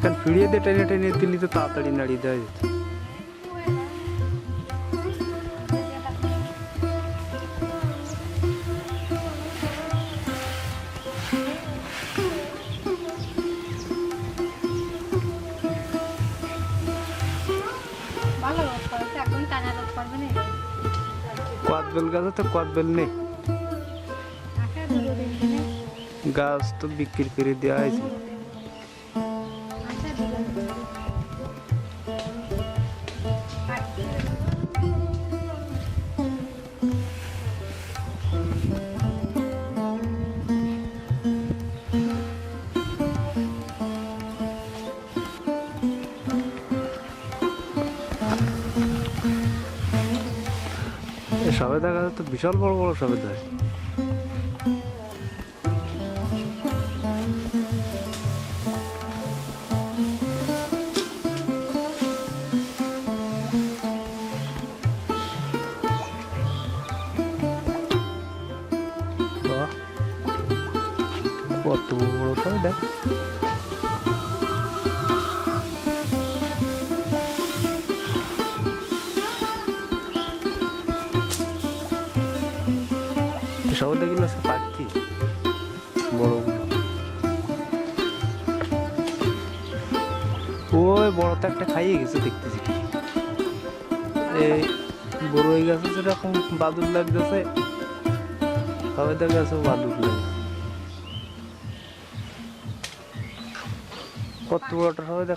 এখানে ফিরিয়ে দিয়ে টেনে টেনে দিলি তো তাড়াতাড়ি নাড়িয়ে দেওয়া যেত কদবেল গাছে তো কদবেল নেই। গাছ তো বিক্রি করে দেওয়া হয়েছে। সবেদা গাছে তো বিশাল বড় বড় সবে সবেদা কত বড় বড় সবেদা সবেদা গুলো আছে পাচ্ছি বড়। ওই বড় তো একটা খাইয়ে গেছে, দেখতেছি। এই হয়ে গেছে যেরকম বাদুর লাগতেছে। সবেদা গাছে বাদুর লাগে কত বড়টা সবেদা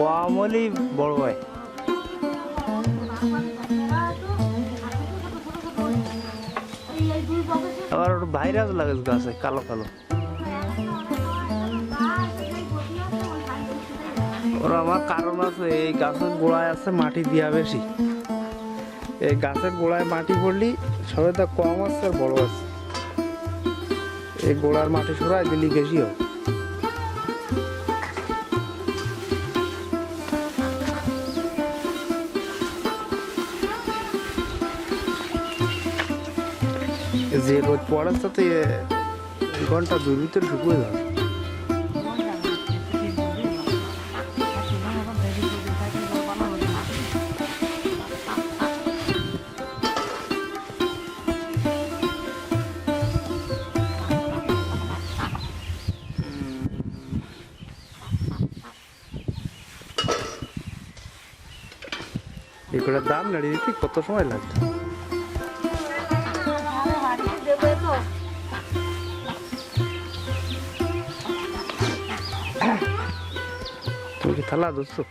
কম হলেই বড় হয় আবার ওটা ভাইরাস লাগে গাছে, কালো কালো। ওর আমার কারণ আছে, এই গাছের গোড়ায় আছে মাটি দেওয়া বেশি। এই গাছের গোড়ায় মাটি পড়লি সবেদা কম আছে আর বড় আছে। এই গোড়ার মাটি সরাই দিলি বেশি হয় যে রোদ পড়ার সাথে ঘণ্টা দুই ভিতরে শুকিয়ে যাবে। এগুলোর দাম দিতে কত সময় লাগতো Porque tá lá do sul.